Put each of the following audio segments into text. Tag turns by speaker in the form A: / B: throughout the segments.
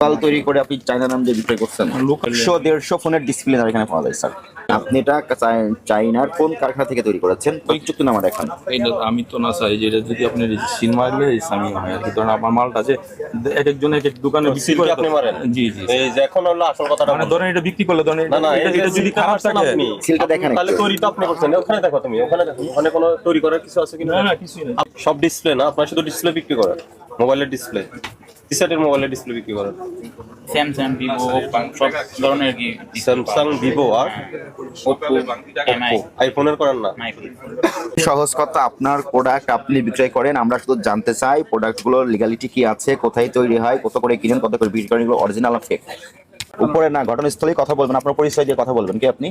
A: Local তৈরি করে আপনি চায়না নাম দিয়ে বিক্রয় করছেন। একশো দেড়শো ফোনের ডিসপ্লে এখানে পাওয়া যায় স্যার আপনি এটা চাই- চাইনার কোন কারখানা থেকে তৈরি করেছেন? ওই চুক্তি নামা দেখান
B: আমি তো না চাই যে এটা যদি আপনি সিল মারলে সামি হয় আর কি ধরেন আমার মালটা আছে এক একজন এক এক দোকানে বিক্রি করে
C: আপনি মারেন?
B: জি জি
C: এই যে এখন হলো আসল কথাটা
B: মানে। ধরেন এটা বিক্রি করলে ধরেন
C: না না
B: এটা- যদি খারাপ থাকে
C: আপনি
A: সিলটা দেখেন
C: তাহলে
A: একটু।
C: তৈরি তো আপনি করছেন। ওখানে দেখো তুমি ওখানে দেখো। ওখানে কোনো তৈরি করার কিছু আছে কিনা?
B: না না কিছুই না
C: সব ডিসপ্লে না আপনার শুধু ডিসপ্লে বিক্রি করেন মোবাইলের ডিসপ্লে টিসার্টের মোবাইলের ডিসপ্লে বিক্রি করেন?
D: স্যামসাং ভিভো সব ধরনের কি
C: স্যামসাং ভিভো আর
D: ওপো এমআই
C: আইফোনের করেন না?
A: সহজ কথা আপনার প্রোডাক্ট আপনি বিক্রয় করেন আমরা শুধু জানতে চাই প্রোডাক্টগুলোর লিগালিটি কি আছে কোথায় তৈরি হয় কত করে কিনেন কত করে বিক্রি করেন এগুলো অরিজিনাল ফেক উপরে না ঘটনাস্থলেই কথা বলবেন আপনার পরিচয় দিয়ে কথা বলবেন কি আপনি?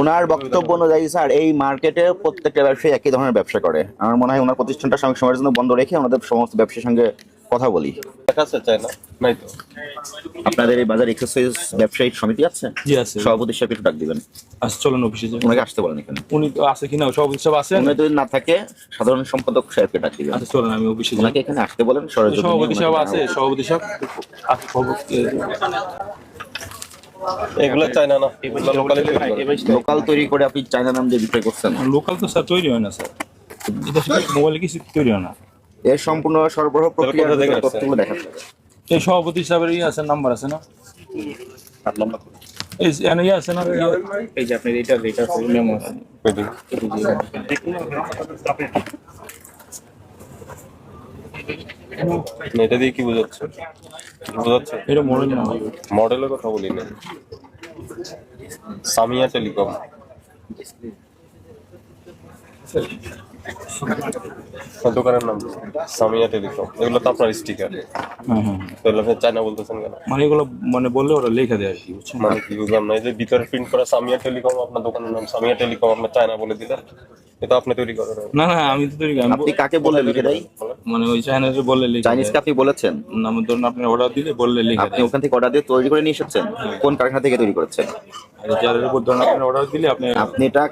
A: ওনার বক্তব্য অনুযায়ী স্যার এই মার্কেটে প্রত্যেকটা ব্যবসায়ী একই ধরনের ব্যবসা করে। আমার মনে হয় ওনার প্রতিষ্ঠানটা সাময়িক সময়ের জন্য বন্ধ রেখে আমাদের সমস্ত ব্যবসার সঙ্গে কথা বলি।
C: দেখা আছে চাই না। নাই তো।
A: আপনাদের এই বাজার এক্সারসাইজ ব্যবসায়ী সমিতি আছে?
B: জি আছে।
A: সভাপতি হিসেবে একটু ডাক দিবেন।
B: আচ্ছা চলেন অফিসে যাই।
A: ওনাকে আসতে বলেন এখানে।
B: উনি তো আছে কিনা? সব সব আছে
A: উনি যদি না থাকে সাধারণ সম্পাদক সাহেবকে ডাক দিবেন।
B: আচ্ছা চলেন আমি অফিসে যাই।
A: ওনাকে এখানে আসতে বলেন
B: সভাপতি সাহেব আছে। সভাপতি সাহেব
C: এগুলো চাই না না এগুলো লোকালি তৈরি করে।
A: আপনি চায়না নাম দিয়ে বিক্রয় করছেন?
B: লোকাল তো স্যার তৈরি হয় না স্যার। এটা মোবাইলে কিছু তৈরি হয় না।
A: এর সম্পূর্ণ সরবরাহ প্রক্রিয়া? তথ্যগুলো দেখাচ্ছে
B: এই সভাপতি সাহেবের ইয়ে আছে নাম্বার আছে না? এই ইয়ে আছে না?
D: এই যে আপনার এটা এটা মেমো আছে
C: এটা দিয়ে কি বোঝাচ্ছে বোঝাচ্ছে
B: এটা না।
C: মডেলের কথা বলি না। সামিয়া টেলিকম। দোকানের নাম? সামিয়া টেলিকম। এগুলো তো আপনার স্টিকার
B: হ্যাঁ হ্যাঁ
C: তাহলে আপনি চায়না বলতেছেন কেন?
B: মানে এগুলো মানে বললে ওরা লেখা দেয় আর কি বুঝছেন?
C: মানে কি বুঝলাম না এই যে ভিতরে প্রিন্ট করা সামিয়া টেলিকম আপনার দোকানের নাম সামিয়া টেলিকম আপনার চায়না বলে দিলেন। এটা আপনি তৈরি করেন।
B: না না আমি তো তৈরি করি।
A: আপনি কাকে বললে লিখে দেয়?
B: মানে ওই চাইনাতে বললে লেখা
A: চাইনিজকে আপনি বলেছেন?
B: দেয়। নাম ধরুন আপনি অর্ডার দিলে বললে লেখা
A: আপনি ওখান থেকে অর্ডার দিয়ে তৈরি করে নিয়ে এসেছেন? কোন কারখানা থেকে তৈরি করেছেন?
B: আর যার উপর ধরুন আপনি অর্ডার দিলে আপনি
A: আপনি এটা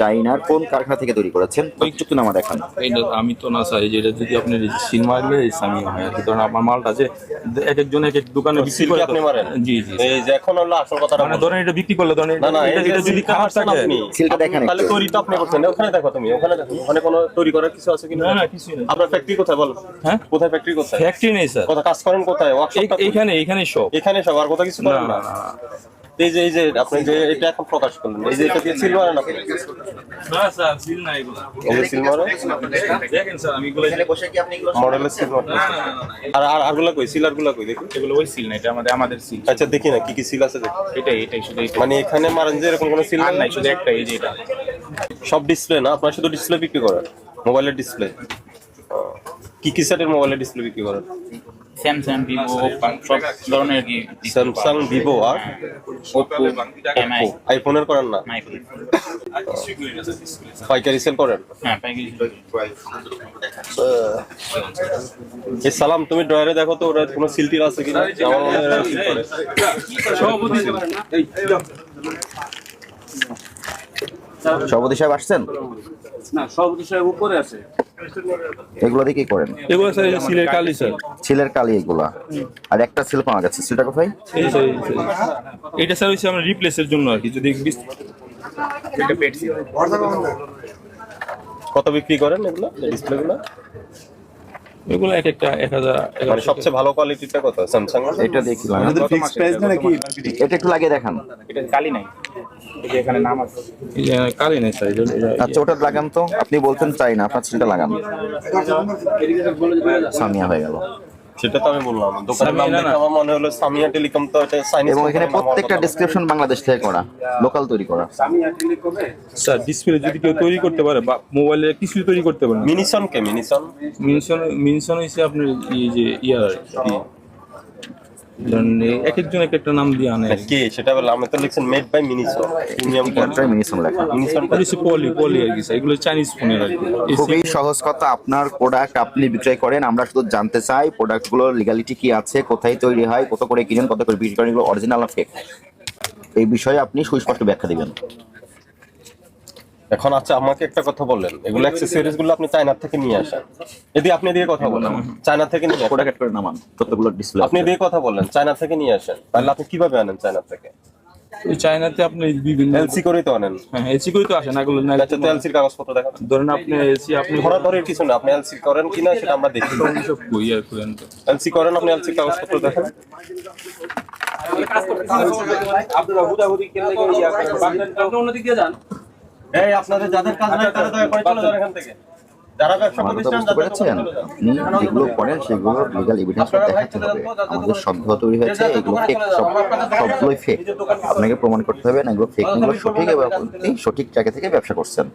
A: চাইনার কোন কারখানা থেকে তৈরি করেছেন? ওই চুক্তি নামা দেখান।
B: এটা আমি তো না চাই যে এটা যদি আপনি সিল মারলে সামি হয় আর কি। ধরেন আমার মালটা আছে এক একজন এক এক দোকানে বিক্রি করে
C: আপনি মারেন।
B: জি জি
C: এই যে এখন হলো আসল কথাটা
B: মানে ধরেন এটা বিক্রি করলে ধরেন
C: না না
B: এটা যদি খারাপ থাকে।
C: আপনি।
A: সিলটা দেখেন
C: তাহলে তৈরি তো আপনি করছেন। ওখানে দেখো তুমি ওখানে দেখো। ওখানে কোনো তৈরি করার কিছু আছে কিনা?
B: না না কিছুই না
C: আপনার ফ্যাক্টরি কোথায় বলো?
B: হ্যাঁ?
C: কোথায় ফ্যাক্টরি কোথায়?
B: ফ্যাক্টরি নেই স্যার।
C: কোথায় কাজ করেন কোথায়? ওয়ার্কশপ
B: এইখানে এইখানে সব।
C: এখানে সব আর কোথাও কিছু করেন
B: না
C: না
B: না।
C: এই যে এই যে আপনি যে এটা এখন প্রকাশ করলেন। এই যে এটা দিয়ে সিল মারেন আপনি
B: না স্যার সিল না এগুলো।
C: এই যে সিল
B: দেখেন স্যার আমি এগুলো
A: বসে কি আপনি এগুলো
C: মডেলের সিল মারেন আর আর আরগুলা কই? সিল আরগুলা কই? দেখি।
B: এগুলো ওই সিল না এটা আমাদের আমাদের সিল
C: আচ্ছা দেখি না কি কি সিল আছে দেখি।
B: এটাই এটাই শুধু এটাই
C: মানে এখানে মারেন যে এরকম কোনো সিল নাই
B: নাই শুধু একটা এই যে এটা।
C: সব ডিসপ্লে না? আপনার শুধু ডিসপ্লে বিক্রি করেন? মোবাইলের ডিসপ্লে কি কি সেটের মোবাইলের ডিসপ্লে বিক্রি করেন?
D: স্যামসাং ভিভো সব ধরনের কি
C: স্যামসাং ভিভো আর
D: ওপো এমআই
C: আইফোনের করেন না? পাইকারি সেল করেন?
D: হ্যাঁ পাইকারি
C: সালাম তুমি ড্রয়ারে দেখো তো ওরা কোনো সিলটির আছে কিনা? আমার মনে হয় seal করে।
B: সভাপতি
A: সাহেব আসছেন?
E: না সভাপতি সাহেব উপরে আছে।
A: এগুলো দিয়ে কি করেন?
B: এগুলো স্যার সিলের কালি স্যার।
A: সিলের কালি এগুলা। আর একটা সিল পাওয়া গেছে। সেটা কোথায়?
B: এই স্যার এই স্যার। এটা স্যার হচ্ছে আমরা রিপ্লেসের জন্য আর কি যদি এটা বিস-
C: কত বিক্রি করেন এগুলো ডিসপ্লে গুলো
B: এগুলো এক একটা এক হাজার
C: মানে সবচেয়ে ভালো কোয়ালিটিটা কত? স্যামসাং
A: এটা দেখি এটা একটু লাগিয়ে দেখান।
D: এটা কালি নাই। এখানে নাম আছে।
B: কালি নাই স্যার
A: আচ্ছা ওটা লাগান তো। আপনি বলছেন চাই না আপনার ছেলেটা লাগান। সামিয়া হয়ে গেল।
C: সেটা তো আমি বললাম। দোকানের নাম দেখে আমার মনে হলো সামিয়া টেলিকম তো এটা সাইনিস
A: এবং এখানে প্রত্যেকটা ডেসক্রিপশন বাংলাদেশ থেকে করা লোকাল তৈরি করা।
E: সামিয়া টেলিকমে?
B: স্যার ডিসপ্লে যদি কেউ তৈরি করতে পারে বা মোবাইলে কিছু তৈরি করতে পারে
C: মিনিসন কে মিনিসন
B: মিনিসন মিনিসন হইছে আপনার এই যে ইয়ার এক একজন এক একটা নাম দিয়ে আনে। কি।
C: সেটা বলে আমি তো লিখছেন মেড বাই মিনিসন প্রিমিয়াম
A: একটাই মিনিসম লেখা।
C: মিনিসন
B: এটা পলি পলি আর কি এগুলো চাইনিজ ফোনের আর কি। এই
A: খুবই সহজ কথা আপনার প্রোডাক্ট আপনি বিক্রয় করেন আমরা শুধু জানতে চাই প্রোডাক্টগুলোর লিগালিটি কি আছে কোথায় তৈরি হয় কত করে কিনেন কত করে বিক্রি করেন এগুলো অরিজিনাল ফেক এই বিষয়ে আপনি সুস্পষ্ট ব্যাখ্যা দিবেন।
C: এখন আচ্ছা আমাকে একটা কথা বললেন। এগুলো অ্যাক্সেসরিজগুলো আপনি চায়না থেকে নিয়ে আসেন। যদি আপনি দিয়ে কথা বলেন। চায়না থেকে নিয়ে আসেন।
A: প্রোডাক্ট করে নামান কতগুলো ডিসপ্লে
C: আপনি দিয়ে কথা বললেন চায়না থেকে নিয়ে আসেন। তাহলে আপনি কীভাবে আনেন চায়না থেকে?
B: ওই চায়নাতে আপনি বিভিন্ন
C: এলসি করেই তো আনেন।
B: হ্যাঁ এসি করে তো আসে না এগুলো না
C: আচ্ছা তো এলসির কাগজপত্র দেখাবেন
B: ধরেন আপনি এসি আপনি
C: ধরা ধরে কিছু না। আপনি এলসি করেন কিনা সেটা আমরা দেখি।
B: সব বই আর করেন তো।
C: এলসি করেন আপনি এলসি কাগজপত্র দেখেন।
E: আপনারা হুদাহুদি কেন লাগে ইয়া করেন? বাগদান আপনি অন্যদিকে যান।
C: এই আপনাদের যাদের কাজ নাই তারা দয়া করে চলে যান এখান থেকে। যারা ব্যবসা প্রতিষ্ঠান
A: বুঝতে
C: যাদের
A: পেরেছেন? আপনি যেগুলো করেন সেগুলো লিগাল এভিডেন্স দেখাতে হবে। আমাদের সন্দেহ তৈরি হয়েছে এগুলো ফেক সব সবগুলোই ফেক আপনাকে প্রমাণ করতে হবে না এগুলো ফেক এগুলো সঠিক এবং আপনি সঠিক জায়গা থেকে ব্যবসা করছেন।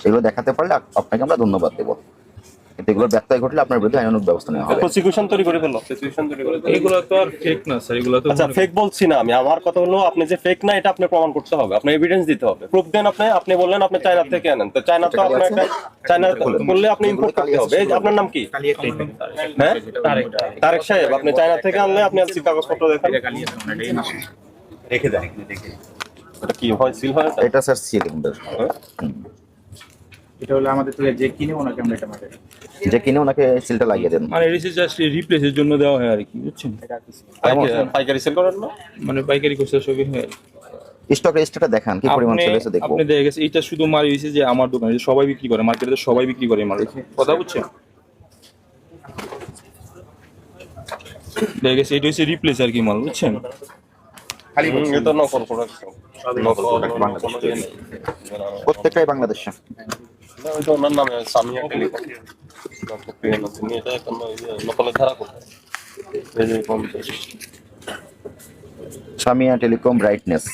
A: সেগুলো দেখাতে পারলে আপনাকে আমরা ধন্যবাদ দেবো। কিন্তু এগুলো ব্যত্যয় ঘটলে আপনার বিরুদ্ধে আইনানুগ ব্যবস্থা নেওয়া হবে।
C: প্রসিকিউশন তৈরি করে ফেলল। প্রসিকিউশন তৈরি করে
B: এগুলো তো আর ফেক না স্যার এগুলো তো
C: আচ্ছা ফেক বলছি না আমি। আমার কথা হলো আপনি যে ফেক না এটা আপনি প্রমাণ করতে হবে। আপনি এভিডেন্স দিতে হবে। প্রুফ দেন আপনি আপনি বললেন আপনি চায়না থেকে আনেন। তো চায়না তো আপনার চায়না করলে আপনি ইম্পোর্ট করতে হবে। এই আপনার নাম কি? হ্যাঁ? তারেক। সাহেব আপনি চায়না থেকে আনলে আপনি এলসি কাগজপত্র দেখান।
D: রেখে দেয়
C: এটা কি হয় সিল হয় এটা?
A: স্যার আমাদের
D: এটা হলো আমাদের থেকে যে কিনে ওনাকে আমরা এটা মাঠে
A: যে কিনে ওনাকে সিলটা লাগিয়ে দেন।
B: মানে এডিসি জাস্ট রিপ্লেসের জন্য দেওয়া হয় আর কি বুঝছেন?
C: পাইকারি- পাইকারি সেল করেন না
B: মানে পাইকারি কোর্সের সবই হয়
A: স্টক রেজিস্টারটা দেখান কি পরিমাণ
B: আপনি
A: চলে এসে দেখব।
B: আপনি দেখে গেছে এটা শুধু মাল হয়েছে যে আমার দোকানে যে সবাই বিক্রি করে মার্কেটে সবাই বিক্রি করে মাল। কথা বুঝছেন? দেখে গেছে এটা হচ্ছে রিপ্লেস আর কি মাল বুঝছেন?
C: হুম, এটা নকল প্রোডাক্ট নকল প্রোডাক্ট
A: প্রত্যেকটাই বাংলাদেশে।
C: সামিয়া টেলিকম এটা এখন ওই যে নকলের ধারা কোথায় এই যে পঞ্চাশ
A: Samia telecom brightness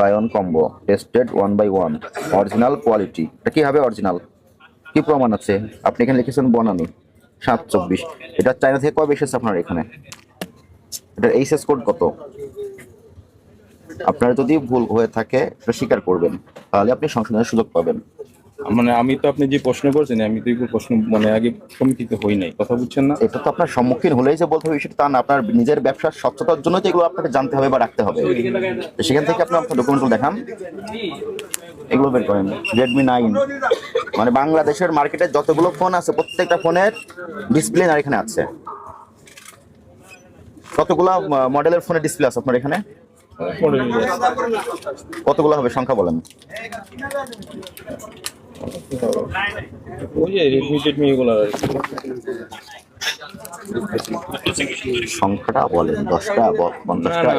A: lion combo tested one by one original quality এটা কি হবে অরিজিনাল কি প্রমাণ আছে? আপনি এখানে লিখেছেন বনানি। সাত চব্বিশ। এটা চায়না থেকে কবে এসেছে আপনার এখানে? এটার এইচএস কোড কত? আপনার যদি ভুল হয়ে থাকে, এটা স্বীকার করবেন। তাহলে আপনি সংশোধনের সুযোগ পাবেন।
B: মানে আমি তো আপনি যে প্রশ্ন করছেন, আমি তো এগুলো প্রশ্ন মানে আগে সম্মুখীন হই নাই। কথা বুঝছেন না?
A: এটা তো আপনার সম্মুখীন হলেই যে বলতে হবে, বিষয়টা তা না। আপনার নিজের ব্যবসার স্বচ্ছতার জন্য তো এগুলো আপনাকে জানতে হবে বা রাখতে হবে। সেখান থেকে আপনি আপনার ডকুমেন্টগুলো দেখান। এগুলো বের করেন। রেডমি নাইন মানে বাংলাদেশের মার্কেটে যতগুলো ফোন আছে, প্রত্যেকটা ফোনের ডিসপ্লে আর এখানে আছে। কতগুলো মডেলের ফোনের ডিসপ্লে আছে আপনার এখানে। কতগুলো হবে? সংখ্যা বলেন।
B: ওই যে আর
A: সংখ্যাটা বলেন দশটা পঞ্চাশটা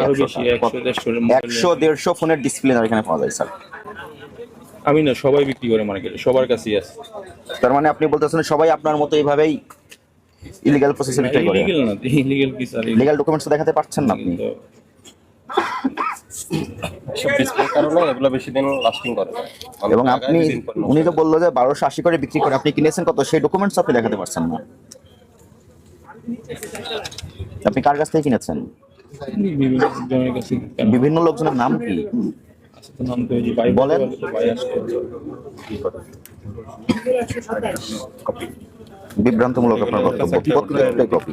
B: একশো দেড়শো
A: ফোনের ডিসপ্লে আর এখানে পাওয়া যায় স্যার
B: আমি না সবাই বিক্রি করে মার্কেটে সবার কাছেই আছে।
A: তার মানে আপনি বলতেছেন সবাই আপনার মতো এইভাবেই ইলিগাল প্রসেসে বিক্রি করে।
B: ইলিগেল না ইলিগেল কি স্যার
A: লিগাল ডকুমেন্টস দেখাতে পারছেন না আপনি।
C: সব ডিসপ্লের কারণে এগুলো বেশি দিন লাস্টিং করে
A: এবং আপনি উনি তো বলল যে বারোশো আশি করে বিক্রি করে আপনি কিনেছেন কত? সেই ডকুমেন্টস আপনি দেখাতে পারছেন না। আপনি কার কাছ থেকে কিনেছেন?
B: বিভিন্ন জনের কাছে কেন
A: বিভিন্ন লোকজনের নাম কি বলেন।
B: তো
A: বিভ্রান্তমূলক আপনার বক্তব্য। প্রত্যেকটাই কপি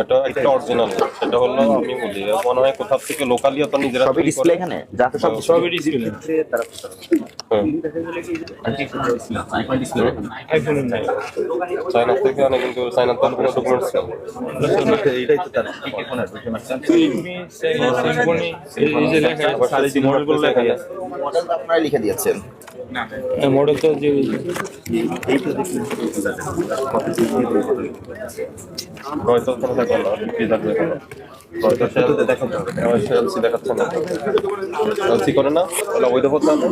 C: এটা একটা অরিজিনাল সেটা। হলো আমি বলি মনে হয় কোথাও থেকে লোকালি অত নিজেরা
A: সবই ডিসপ্লে এখানে? যাতে সব
B: সবই ডিসপ্লে
C: হুম, চায়না থেকে অনেক কিন্তু চায়না তো কোনো ডকুমেন্টস
A: মডেল আপনারা লিখে দিয়েছেন।
B: মডেল তো যে
C: হয়তো কোনো থাকবে না বিক্রি থাকবে না হয়তো এলসি দেখাচ্ছে না এলসি করে না তাহলে অবৈধ হতে হবে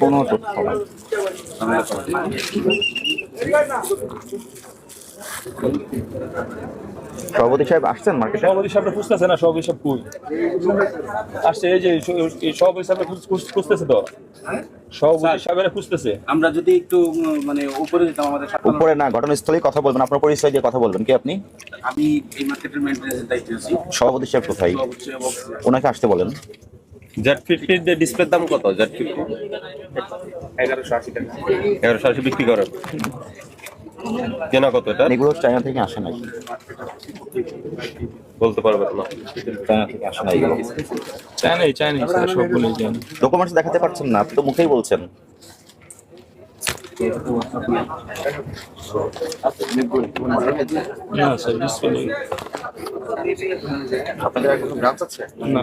A: কোনো তথ্য না সভাপতি সাহেব আসছেন মার্কেটে
B: সভাপতি সাহেবটা খুঁজতেছে না সভাপতি সাহেব কই? আসছে এই যে এই সভাপতি সাহেব খুঁজতেছে তো? সভাপতি সাহেবের খুঁজতেছে?
E: আমরা যদি একটু মানে উপরে যেতাম আমাদের
A: উপরে না ঘটনাস্থলেই কথা বলবেন। আপনার পরিচয় দিয়ে কথা বলবেন। কি আপনি?
E: আমি এই মার্কেটের মেইনটেনেন্সের দায়িত্বে আছি।
A: সভাপতি সাহেব কোথায়? ওনাকে আসতে বলেন।
C: জেড ফিফটির যে ডিসপ্লের দাম কত? জেড ফিফটি
D: এগারোশো আশি টাকা।
C: এগারোশো আশি বিক্রি করেন। কেনা কত এটা?
A: এগুলো চায়না থেকে আসে নাই।
C: বলতে পারবেন না।
A: চায়না থেকে আসে নাই এগুলো।
B: চায়নাই চায়নাই স্যার সবগুলোই
A: ডকুমেন্টস দেখাতে পারছেন না আপনি তো মুখেই বলছেন।
B: না স্যার ডিসপ্লে
A: আপনাদের আর কোনো ব্রাঞ্চ আছে
B: না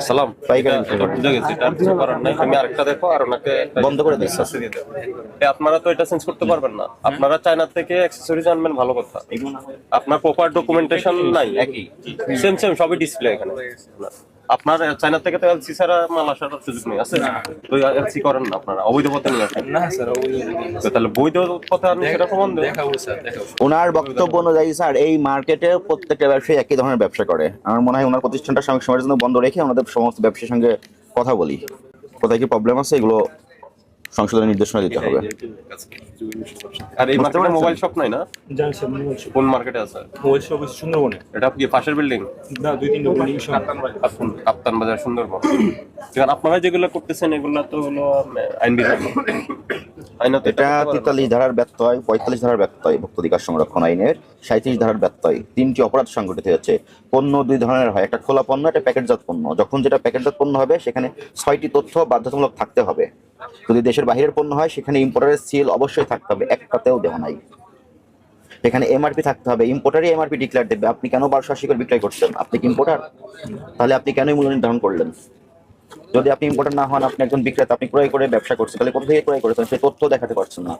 C: সালাম
A: পাইকারি
C: এটা- এটা এটা কিছু করার নাই। তুমি আরেকটা দেখো আর ওনাকে
A: বন্ধ করে
C: আপনারা তো এটা চেঞ্জ করতে পারবেন না। আপনারা চায়না থেকে অ্যাক্সেসরিজ আনবেন ভালো কথা। আপনার প্রপার ডকুমেন্টেশন নাই। একই। সেম সেম সবই ডিসপ্লে এখানে। আপনার চায়না থেকে তো এলসি ছাড়া মাল আসার সুযোগ নেই আছে? তো এলসি করেন না আপনারা? অবৈধ পথে নিয়ে আসেন?
B: না স্যার
C: অবৈধ তাহলে বৈধ পথে আপনি সেটা প্রমাণ দেন।
B: দেখাবো স্যার দেখাবো।
A: ওনার বক্তব্য অনুযায়ী স্যার এই মার্কেটে প্রত্যেকটা ব্যবসায়ী একই ধরনের ব্যবসা করে। আমার মনে হয় ওনার প্রতিষ্ঠানটা সঙ্গে সময়ের জন্য বন্ধ রেখে ওনাদের সমস্ত ব্যবসার সঙ্গে কথা বলি। কোথায় কি প্রবলেম আছে এগুলো সংশোধনের নির্দেশনা দিতে হবে।
C: আর এই মার্কেটে মোবাইল শপ নাই না?
B: জান স্যার মোবাইল শপ।
C: কোন মার্কেটে আছে?
B: মোবাইল শপ হচ্ছে সুন্দরবনে।
C: এটা কি পাশের বিল্ডিং?
B: না দুই তিনটা বিল্ডিং
C: কাপ্তান বাজার সুন্দরবন। কারণ আপনারা যেগুলো করতেছেন এগুলো তো হলো আইন আইনত
A: এটা তেতাল্লিশ ধারার ব্যত্যয় পঁয়তাল্লিশ ধারার ব্যত্যয় ভুক্তাধিকার সংরক্ষণ আইনের সাঁত্রিশ ধারার ব্যত্যয়। তিনটি অপরাধ সংগঠিত হয়েছে। পণ্য দুই ধরনের হয়। একটা খোলা পণ্য একটা প্যাকেটজাত পণ্য। যখন যেটা প্যাকেটজাত পণ্য হবে সেখানে ছয়টি তথ্য বাধ্যতামূলক থাকতে হবে। যদি দেশের বাইরের পণ্য হয়, সেখানে ইম্পোর্টারের সিল অবশ্যই থাকতে হবে। একটাতেও দেওয়া নাই। এখানে এমআরপি থাকতে হবে। ইম্পোর্টারই এমআরপি ডিক্লেয়ার দেবে। আপনি কেন বারোশো আশি করে বিক্রয় করছেন? আপনি কি ইম্পোর্টার তাহলে আপনি কেন মূল্য নির্ধারণ করলেন? যদি আপনি ইম্পোর্টার না হন, আপনি একজন বিক্রেতা, আপনি ক্রয় করে ব্যবসা করছেন, তাহলে কোথা থেকে ক্রয় করেছেন? সেই তথ্য দেখাতে পারছেন না।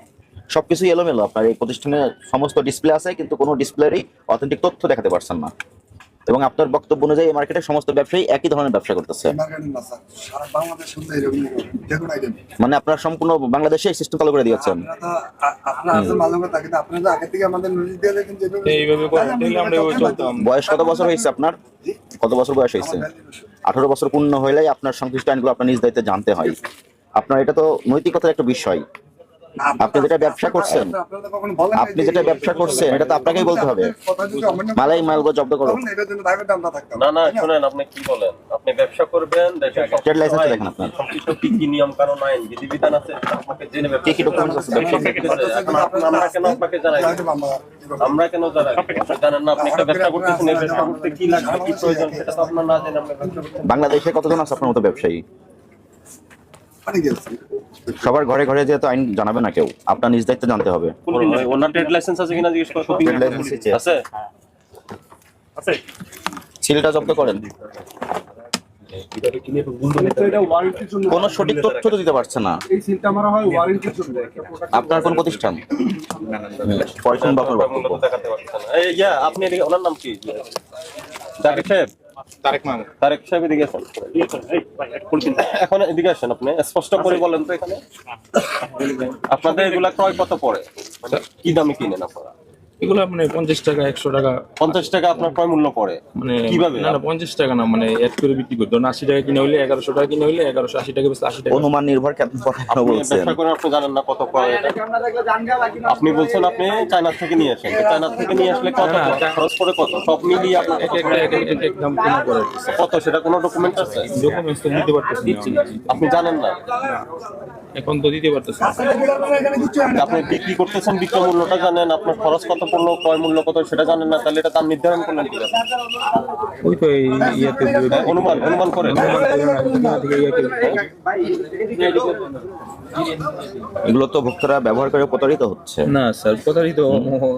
A: সবকিছুই এলোমেলো। আপনার এই প্রতিষ্ঠানে সমস্ত ডিসপ্লে আছে, কিন্তু কোনো ডিসপ্লেরই অথেন্টিক তথ্য দেখাতে পারছেন না। এবং আপনার বক্তব্য অনুযায়ী এই মার্কেটে সমস্ত ব্যবসায়ী একই ধরনের ব্যবসা করতেছে। মানে আপনারা সম্পূর্ণ বাংলাদেশে সিস্টেম চালু করে দিয়েছেন। বয়স কত বছর হয়েছে আপনার? কত বছর বয়স হয়েছে? আঠারো বছর পূর্ণ হইলেই আপনার সংশ্লিষ্ট আইনগুলো আপনার নিজ দায়িত্বে জানতে হয়। আপনার এটা তো নৈতিকতার একটা বিষয়। আপনি যেটা ব্যবসা করছেন, আপনি যেটা ব্যবসা করছেন, এটা তো আপনাকেই বলতে হবে। মালাই মালগো জব্দ করো
F: আমরা
C: না না শুনেন আপনি কি বলেন আপনি ব্যবসা করবেন সব
A: Trade দেখেন আপনার।
C: সংশ্লিষ্ট কি কি নিয়ম কানুন আইন বিধিবিধান আছে আপনাকে জেনে ব্যবসা
A: কি কি documents আছে
C: আমরা কেন আপনাকে জানাই
F: আমরা?
C: আমরা কেন জানাই জানেন না আপনি একটা ব্যবসা করতেছেন এই ব্যবসা করতে কি লাগবে কি প্রয়োজন সেটা তো আপনার না জেনে আপনি ব্যবসা করতে
A: বাংলাদেশে কতজন আছে আপনার মতো ব্যবসায়ী। সবার ঘরে ঘরে যেহেতু আইন জানাবে না কেউ আপনার নিজ দায়িত্বে জানতে হবে।
C: ওনার ট্রেড লাইসেন্স আছে কিনা জিজ্ঞেস করো
A: Trade license আছে।
C: আছে?
A: সিলটা জব্দ করেন। কোন সঠিক তথ্য তো দিতে পারছে না।
F: হয়
A: আপনার কোন প্রতিষ্ঠান?
C: আপনি ওনার নাম কি? সাহেব। এখন আপনি। স্পষ্ট করে বলেন তো এখানে। আপনাদের এগুলা ক্রয় কত পড়ে? মানে কি দামে কিনেন আপনারা?
B: এগুলো মানে পঞ্চাশ টাকা একশো টাকা।
C: পঞ্চাশ টাকা আপনার ক্রয় মূল্য পড়ে।
B: মানে
C: কীভাবে?
B: না না পঞ্চাশ টাকা না মানে এড করে বিক্রি করতে আশি টাকা কিনে হইলে এগারোশো টাকা কিনে হইলে এগারোশো আশি টাকা বেশি আশি টাকা।
A: অনুমান নির্ভর
C: আপনি ব্যবসা করেন আপনি জানেন না কত পড়ে আপনি বলছেন আপনি চায়না থেকে নিয়ে আসেন। চায়না থেকে নিয়ে আসলে কত খরচ পড়ে কত? সব মিলিয়ে আপনার
B: এক একটা এক এক- এক এক দাম কিনা করে
C: কত? সেটা কোনো ডকুমেন্ট আছে?
B: ডকুমেন্টস তো দিতে পারতেছি
C: আপনি জানেন না।
B: এখন তো দিতে পারতেছেন
C: আপনি বিক্রি করতেছেন? বিক্রয় মূল্যটা জানেন? আপনার খরচ কত পড়ল? ক্রয় মূল্য কত? সেটা জানেন না। তাহলে এটা দাম নির্ধারণ করলেন কি
B: ওই তো এই ইয়েতে
C: হ্যাঁ, অনুমান অনুমান করেন।
B: থেকে ইয়েতে।
A: এগুলো তো ভোক্তারা ব্যবহার করে প্রতারিত হচ্ছে।
B: না স্যার প্রতারিত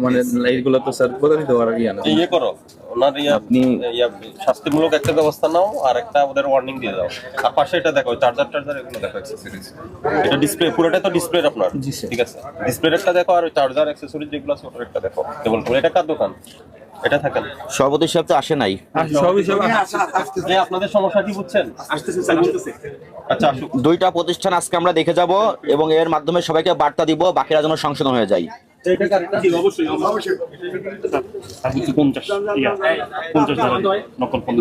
B: মানে এইগুলো তো স্যার প্রতারিত হওয়ার ইয়ে না
C: ইয়ে করো ওনার ইয়া
A: আপনি-
C: ইয়া শাস্তিমূলক একটা ব্যবস্থা নাও আর একটা ওদের ওয়ার্নিং দিয়ে দাও। আর পাশে এটা দেখো চার্জার টার্জার এগুলো দেখো অ্যাক্সেসরিজ এটা ডিসপ্লে পুরোটা তো ডিসপ্লে আপনার।
B: জি, স্যার।
C: ঠিক আছে? ডিসপ্লে একটা দেখো আর চার্জার অ্যাক্সেসরিজ যেগুলো আছে ওটার একটা দেখো। কেবল এটা কার দোকান? এটা থাকেন।
A: সভাপতি সাহেব তো আসে নাই।
C: আপনাদের সমস্যা কি বুঝছেন? আচ্ছা
A: দুইটা প্রতিষ্ঠান আজকে আমরা দেখে যাব এবং এর মাধ্যমে সবাইকে বার্তা দিব বাকিরা যেন সংশোধন হয়ে যায়।
E: পঞ্চাশ পঞ্চাশ নকল পণ্য